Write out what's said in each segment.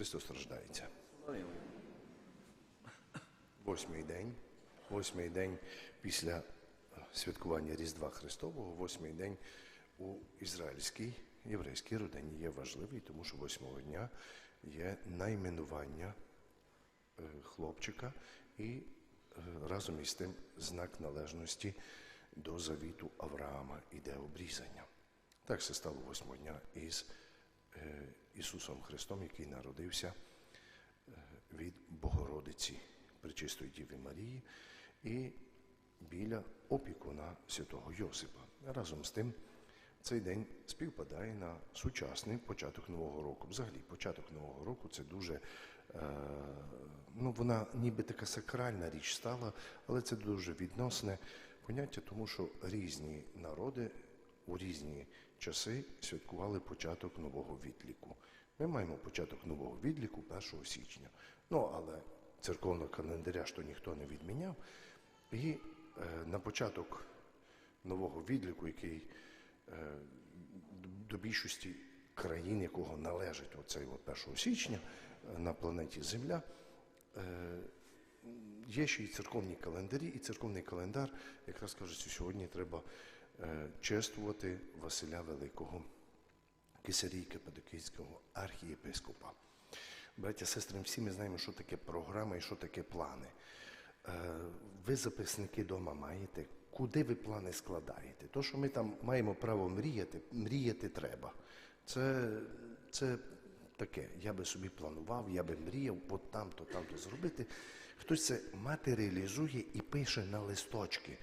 Христос страждається. Восьмий день. Восьмий день після е, святкування Різдва Христового, восьмий день у ізраїльській єврейській родині є важливий, тому що восьмого дня є найменування е, хлопчика і е, разом із тим знак належності до завіту Авраама іде обрізання. Так це стало восьмого дня із Ісусом Христом, який народився е, від Богородиці Пречистої Діви Марії і біля опікуна святого Йосипа. Разом з тим, цей день співпадає на сучасний початок Нового року. Взагалі, початок Нового року це дуже, е, ну вона ніби така сакральна річ стала, але це дуже відносне поняття, тому що різні народи у різні часи святкували початок нового відліку. Ми маємо початок нового відліку 1 січня. Ну, але церковного календаря ж то ніхто не відміняв. І е, на початок нового відліку, який е, до більшості країн, якого належить оцей от 1 січня е, на планеті Земля, е, є ще й церковні календарі, і церковний календар якраз каже, що сьогодні треба чествувати Василя Великого, Кисарій Кападокійського архієпископа. Браття, сестри, всі ми знаємо, що таке програма і що таке плани. Е, Ви записники вдома маєте, куди ви плани складаєте? То, що ми там маємо право мріяти, мріяти треба. Це, це таке. Я би собі планував, я би мріяв, от там-то, там-то зробити. Хтось це матеріалізує і пише на листочки, е,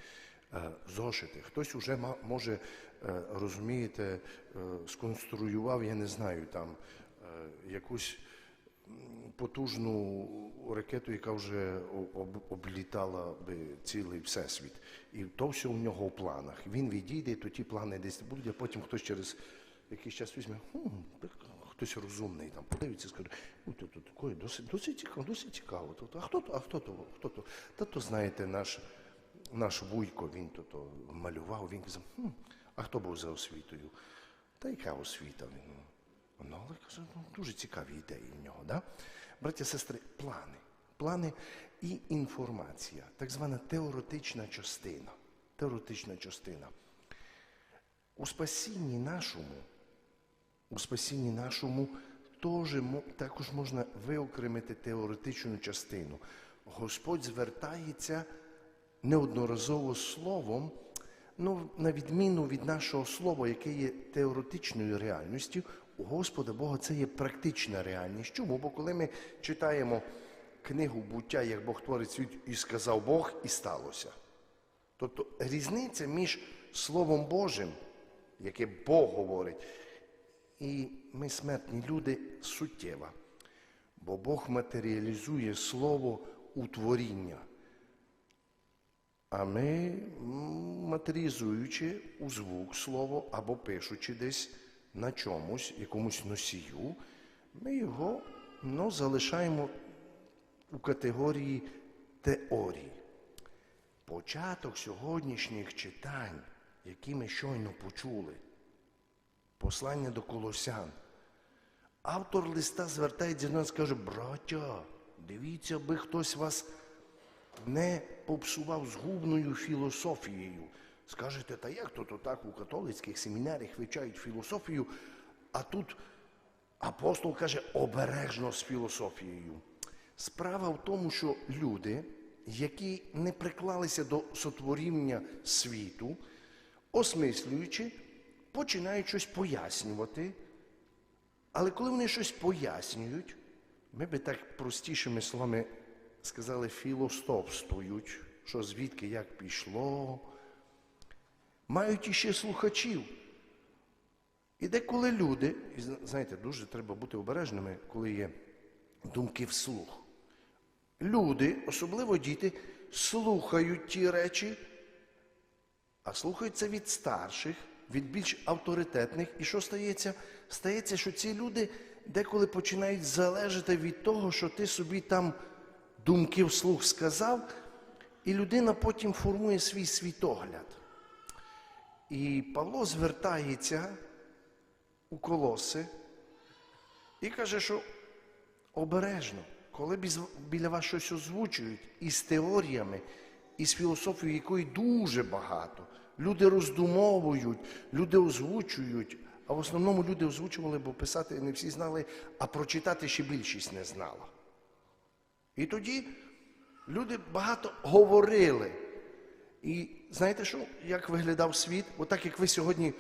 зошити. Хтось уже може, е, розумієте, е, сконструював, я не знаю, там е, якусь потужну ракету, яка вже облітала би цілий всесвіт. І то все у нього в планах. Він відійде, то ті плани десь будуть, а потім хтось через якийсь час візьме, «Хм, хтось розумний там подивиться скаже, ну то, таке, досить, досить цікаво, досить цікаво. А хто то, а хто то, хто то? Та то знаєте, наш, наш вуйко, він то малював, він казав, хм, а хто був за освітою? Та яка освіта? Він, Ну, але каже, ну, дуже цікаві ідеї в нього. Да? Браття, сестри, плани. Плани і інформація, так звана теоретична частина. Теоретична частина. У спасінні нашому, у спасінні нашому теж також можна виокремити теоретичну частину. Господь звертається неодноразово словом, ну, на відміну від нашого слова, яке є теоретичною реальністю, у Господа Бога це є практична реальність. Чому? Бо коли ми читаємо книгу буття, як Бог творить світ, і сказав Бог, і сталося. Тобто різниця між Словом Божим, яке Бог говорить, і ми, смертні люди, суттєва. Бо Бог матеріалізує Слово у творіння. А ми, матеріалізуючи у звук слово або пишучи десь на чомусь, якомусь носію, ми його ну, залишаємо у категорії теорії. Початок сьогоднішніх читань, які ми щойно почули, послання до колосян. Автор листа звертається до нас і каже, браття, дивіться, аби хтось вас не попсував згубною філософією. Скажете, та як то, то так у католицьких семінаріях вивчають філософію, а тут апостол каже обережно з філософією. Справа в тому, що люди, які не приклалися до сотворіння світу, осмислюючи, починають щось пояснювати. Але коли вони щось пояснюють, ми би так простішими словами сказали, філостопствують, що звідки як пішло, мають іще слухачів. І деколи люди, і знаєте, дуже треба бути обережними, коли є думки вслух. Люди, особливо діти, слухають ті речі, а слухаються від старших, від більш авторитетних. І що стається? Стається, що ці люди деколи починають залежати від того, що ти собі там думки вслух сказав, і людина потім формує свій світогляд. І Павло звертається у колоси і каже, що обережно. Коли біля вас щось озвучують із теоріями, із філософією, якої дуже багато. Люди роздумовують, люди озвучують. А в основному люди озвучували, бо писати не всі знали, а прочитати ще більшість не знала. І тоді люди багато говорили. І знаєте що, як виглядав світ? Отак, як ви сьогодні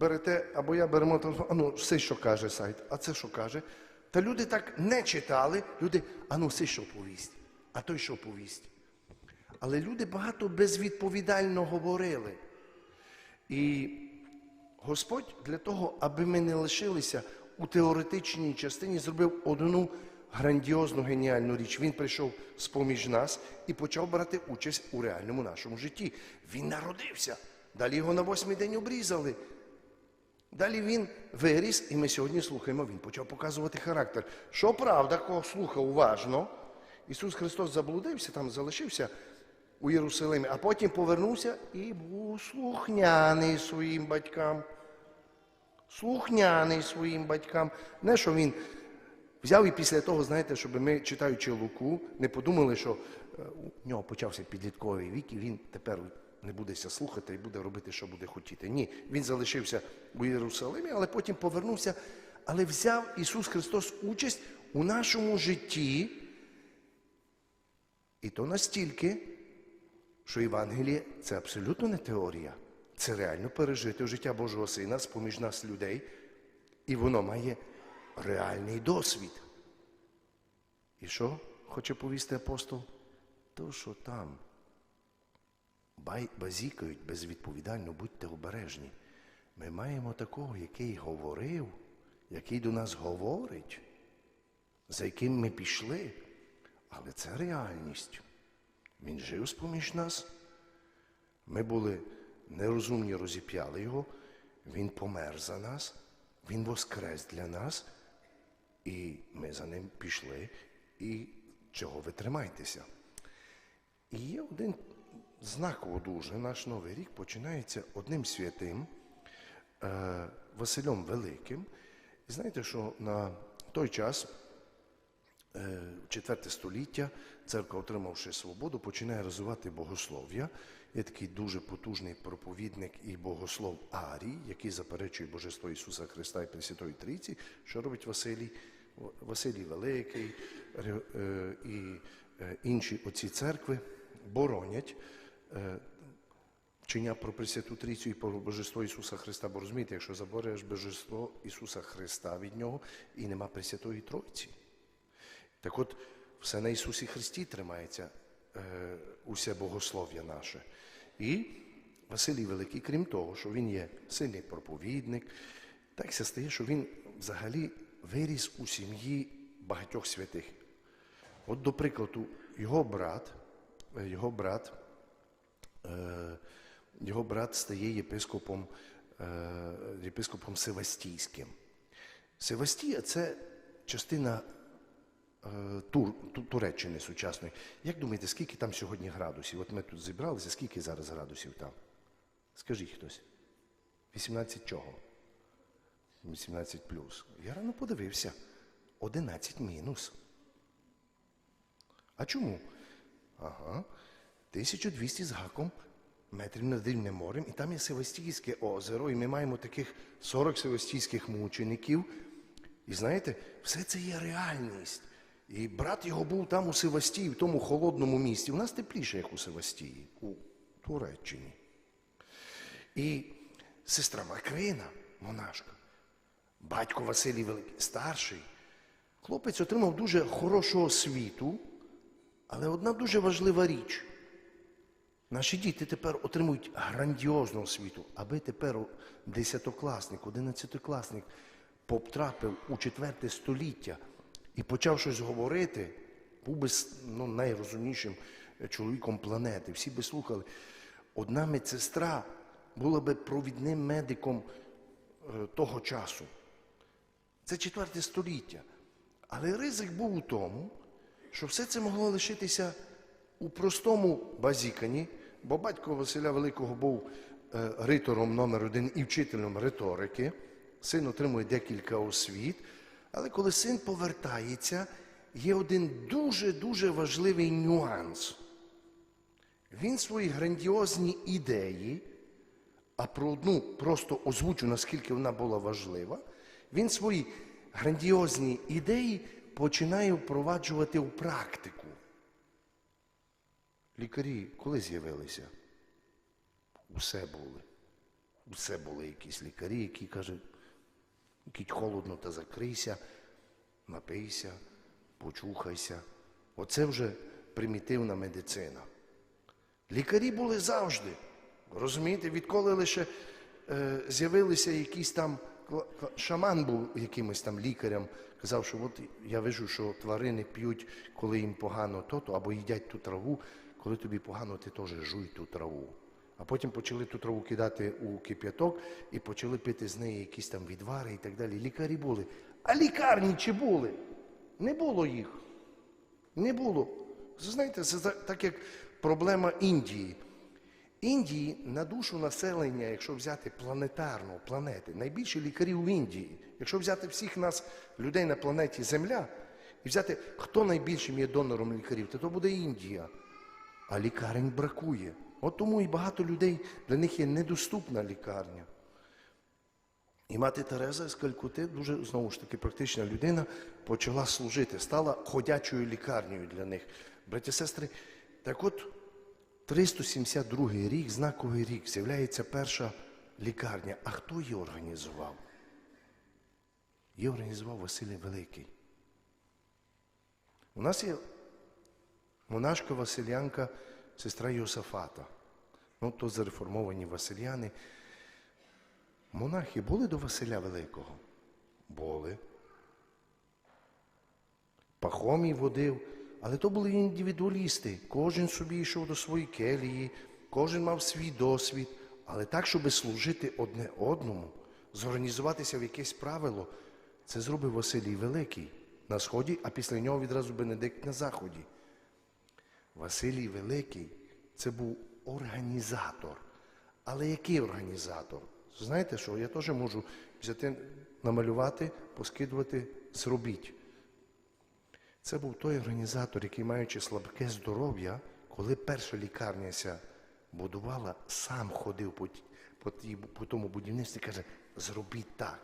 берете, або я беремо телефон, а ну, все, що каже сайт, а це що каже. Та люди так не читали, люди, а ну, все, що повість, а той, що повість. Але люди багато безвідповідально говорили. І Господь для того, аби ми не лишилися у теоретичній частині, зробив одну грандіозну геніальну річ. Він прийшов з-поміж нас і почав брати участь у реальному нашому житті. Він народився. Далі його на восьмий день обрізали. Далі він виріс, і ми сьогодні слухаємо, він почав показувати характер. Що правда, кого слухав уважно, Ісус Христос заблудився, там залишився у Єрусалимі, а потім повернувся і був слухняний своїм батькам. Слухняний своїм батькам. Не що він взяв і після того, знаєте, щоб ми, читаючи Луку, не подумали, що е, у нього почався підлітковий вік, і він тепер не будеся слухати і буде робити, що буде хотіти. Ні, він залишився у Єрусалимі, але потім повернувся. Але взяв Ісус Христос участь у нашому житті. І то настільки, що Євангеліє це абсолютно не теорія. Це реально пережити життя Божого Сина з поміж нас людей, і воно має реальний досвід. І що хоче повісти апостол? То, що там базікають безвідповідально, будьте обережні. Ми маємо такого, який говорив, який до нас говорить, за яким ми пішли. Але це реальність. Він жив з-поміж нас. Ми були нерозумні, розіп'яли його. Він помер за нас, Він воскрес для нас, і ми за ним пішли. І чого ви тримаєтеся? І є один знаково дуже наш новий рік починається одним святим е, Василем Великим. І знаєте, що на той час е, четверте століття церква, отримавши свободу, починає розвивати богослов'я. Є такий дуже потужний проповідник і богослов Арій, який заперечує Божество Ісуса Христа і Пресвятої Трійці. Що робить Василій? Василій Великий е, і е, інші оці церкви боронять е, вчення про Пресвяту Трійцю і про Божество Ісуса Христа. Бо розумієте, якщо забореш Божество Ісуса Христа від Нього і нема Пресвятої Тройці. Так от, все на Ісусі Христі тримається усе богослов'я наше. І Василій Великий, крім того, що він є сильний проповідник, так ся стає, що він взагалі виріс у сім'ї багатьох святих. От, до прикладу, його брат, е, його брат, е, його брат стає єпископом, е, єпископом Севастійським. Севастія це частина Тур, Туреччини сучасної. Як думаєте, скільки там сьогодні градусів? От ми тут зібралися, скільки зараз градусів там? Скажіть хтось. 18 чого? 18 плюс. Я рано подивився. 11 мінус. А чому? Ага. 1200 з гаком метрів над рівнем морем, і там є Севастійське озеро, і ми маємо таких 40 севастійських мучеників. І знаєте, все це є реальність. І брат його був там у Севастії, в тому холодному місті. У нас тепліше, як у Севастії, у Туреччині. І сестра Макрина, монашка, батько Василій Великий, старший. Хлопець отримав дуже хорошу освіту, але одна дуже важлива річ. Наші діти тепер отримують грандіозну освіту, аби тепер десятокласник, одинадцятикласник потрапив у четверте століття і почав щось говорити, був би ну, найрозумнішим чоловіком планети. Всі би слухали. Одна медсестра була би провідним медиком е, того часу. Це четверте століття. Але ризик був у тому, що все це могло лишитися у простому базікані, бо батько Василя Великого був е, ритором номер один і вчителем риторики. Син отримує декілька освіт. Але коли син повертається, є один дуже-дуже важливий нюанс. Він свої грандіозні ідеї, а про одну просто озвучу, наскільки вона була важлива, він свої грандіозні ідеї починає впроваджувати у практику. Лікарі коли з'явилися? Усе були. Усе були якісь лікарі, які кажуть, кіть холодно та закрийся, напийся, почухайся. Оце вже примітивна медицина. Лікарі були завжди. Розумієте, відколи лише е, з'явилися якісь там шаман був якимось там лікарем, казав, що от я вижу, що тварини п'ють, коли їм погано то-то, або їдять ту траву, коли тобі погано, ти теж жуй ту траву. А потім почали ту траву кидати у кип'яток і почали пити з неї якісь там відвари і так далі. Лікарі були. А лікарні чи були? Не було їх. Не було. Знаєте, це так як проблема Індії. Індії на душу населення, якщо взяти планетарну планети, найбільше лікарів в Індії. Якщо взяти всіх нас, людей на планеті Земля, і взяти, хто найбільшим є донором лікарів, то, то буде Індія. А лікарень бракує. От тому і багато людей для них є недоступна лікарня. І мати Тереза з Калькути, дуже знову ж таки практична людина, почала служити, стала ходячою лікарнею для них. Браті сестри, так от 372 рік, знаковий рік, з'являється перша лікарня. А хто її організував? Її організував Василій Великий. У нас є монашка Василянка, сестра Йосафата. Ну, то зареформовані Василяни. Монахи були до Василя Великого? Були. Пахомій водив, але то були індивідуалісти. Кожен собі йшов до своєї келії, кожен мав свій досвід, але так, щоб служити одне одному, зорганізуватися в якесь правило, це зробив Василій Великий на сході, а після нього відразу Бенедикт на заході. Василій Великий це був організатор. Але який організатор? Знаєте що? Я теж можу взяти, намалювати, поскидувати, зробіть. Це був той організатор, який, маючи слабке здоров'я, коли перша лікарня ся будувала, сам ходив по, по, по тому будівництві і каже, зробіть так.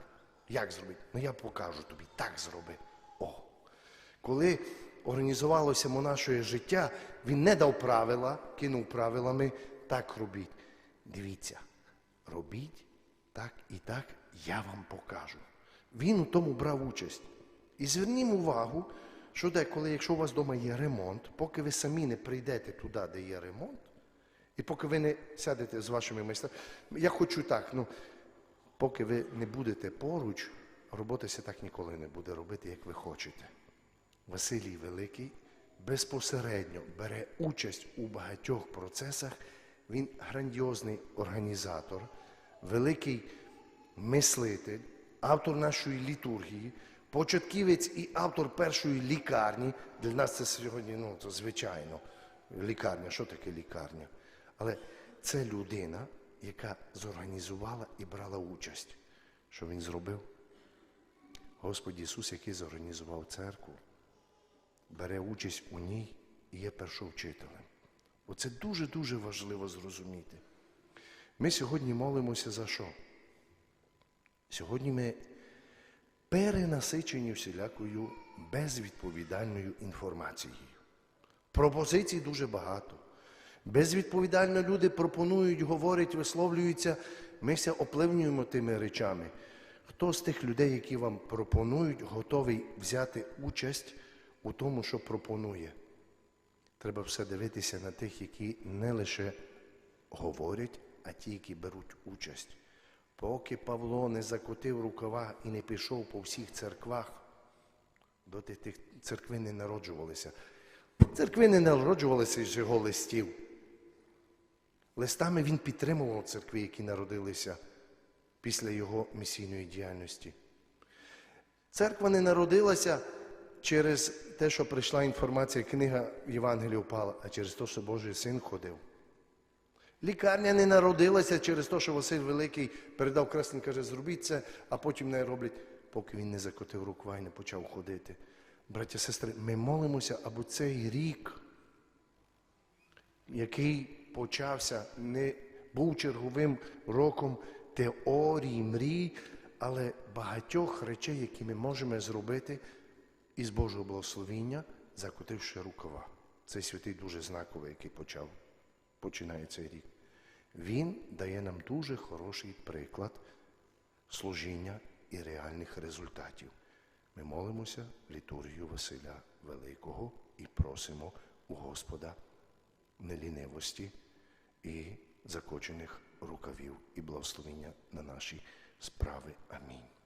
Як зробити? Ну я покажу тобі, так зроби. О. Коли організувалося монашеє життя, він не дав правила, кинув правилами, так робіть. Дивіться, робіть так і так, я вам покажу. Він у тому брав участь. І звернімо увагу, що деколи, якщо у вас вдома є ремонт, поки ви самі не прийдете туди, де є ремонт, і поки ви не сядете з вашими майстрами, я хочу так, ну, поки ви не будете поруч, робота ся так ніколи не буде робити, як ви хочете. Василій Великий безпосередньо бере участь у багатьох процесах. Він грандіозний організатор, великий мислитель, автор нашої літургії, початківець і автор першої лікарні. Для нас це сьогодні, ну, звичайно, лікарня. Що таке лікарня? Але це людина, яка зорганізувала і брала участь. Що він зробив? Господь Ісус, який зорганізував церкву, бере участь у ній і є першовчителем. Оце дуже-дуже важливо зрозуміти. Ми сьогодні молимося за що? Сьогодні ми перенасичені всілякою безвідповідальною інформацією. Пропозицій дуже багато. Безвідповідально люди пропонують, говорять, висловлюються. Ми все опливнюємо тими речами. Хто з тих людей, які вам пропонують, готовий взяти участь у тому, що пропонує? Треба все дивитися на тих, які не лише говорять, а ті, які беруть участь. Поки Павло не закотив рукава і не пішов по всіх церквах, доти тих церкви не народжувалися. Церкви не народжувалися з його листів. Листами він підтримував церкви, які народилися після його місійної діяльності. Церква не народилася через те, що прийшла інформація, книга Євангелія впала, а через те, що Божий син ходив. Лікарня не народилася через те, що Василь Великий передав крестин, каже, зробіть це, а потім не роблять, поки він не закотив рукава і не почав ходити. браття сестри, ми молимося, аби цей рік, який почався, не був черговим роком теорії, мрій, але багатьох речей, які ми можемо зробити із Божого благословіння, закотивши рукава. Цей святий дуже знаковий, який почав, починає цей рік. Він дає нам дуже хороший приклад служіння і реальних результатів. Ми молимося літургію Василя Великого і просимо у Господа нелінивості і закочених рукавів і благословення на наші справи. Амінь.